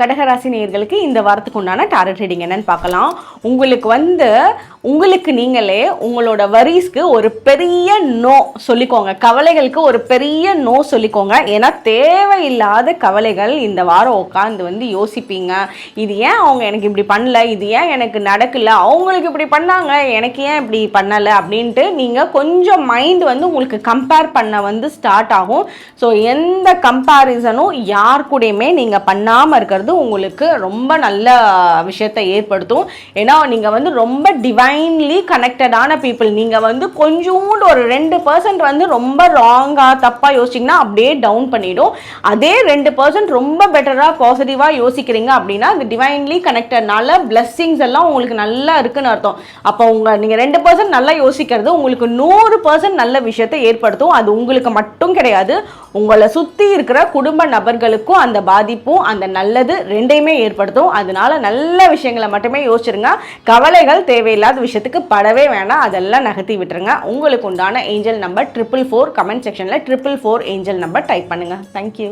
கடகராசி நேர்களுக்கு இந்த வாரத்துக்கு உண்டான டாரட் ரீடிங் என்னன்னு பார்க்கலாம். உங்களுக்கு வந்து உங்களுக்கு நீங்களே உங்களோட வரிஸ்க்கு ஒரு பெரிய நோ சொல்லிக்கோங்க. கவலைகளுக்கு ஒரு பெரிய நோ சொல்லிக்கோங்க. ஏன்னா தேவையில்லாத கவலைகள் இந்த வாரம் உட்காந்து வந்து யோசிப்பீங்க. இது ஏன் அவங்க எனக்கு இப்படி பண்ணல? இது ஏன் எனக்கு நடக்கல? அவங்களுக்கு இப்படி பண்ணாங்க. எனக்கு ஏன் இப்படி பண்ணலை? அப்படின்ட்டு நீங்கள் கொஞ்சம் மைண்ட் வந்து உங்களுக்கு கம்பேர் பண்ண வந்து ஸ்டார்ட் ஆகும். ஸோ எந்த கம்பேரிசனும் யார் கூடயுமே நீங்கள் பண்ணாமல் இருக்கிறது உங்களுக்கு ரொம்ப நல்ல விஷயத்தை ஏற்படுத்தும். ஏன்னா நீங்கள் வந்து ரொம்ப டிவைன்லி கனெக்டடான பீப்புள் நீங்கள் வந்து கொஞ்சோண்டு ஒரு ரெண்டு பர்சன்ட் வந்து ரொம்ப ராங்காக தப்பாக யோசிச்சிங்கன்னா அப்படியே டவுன் பண்ணிவிடும் அதே ரெண்டு பர்சன்ட் ரொம்ப பெட்டராக பாசிட்டிவாக யோசிக்கிறீங்க அப்படின்னா இந்த டிவைன்லி கனெக்டட்னால பிளஸ்ஸிங்ஸ் எல்லாம் உங்களுக்கு நல்லா இருக்குன்னு அர்த்தம். அப்போ உங்கள் நீங்கள் ரெண்டு பர்சன்ட் நல்லா யோசிக்கிறது உங்களுக்கு நூறு பர்சன்ட் நல்ல விஷயத்தை ஏற்படுத்தும். அது உங்களுக்கு மட்டும் கிடையாது. உங்களை சுற்றி இருக்கிற குடும்ப நபர்களுக்கும் அந்த பாதிப்பும் அந்த நல்லது ரெண்டையுமே ஏற்படுத்தும். அதனால நல்ல விஷயங்களை மட்டுமே யோசிச்சிருங்க. கவலைகள் தேவையில்லாத விஷயத்துக்கு படவே வேணாம் அதெல்லாம் நகர்த்தி விட்டுருங்க. உங்களுக்கு உண்டான angel number triple four comment செக்ஷனில் triple four angel number type பண்ணுங்கள் தேங்க்யூ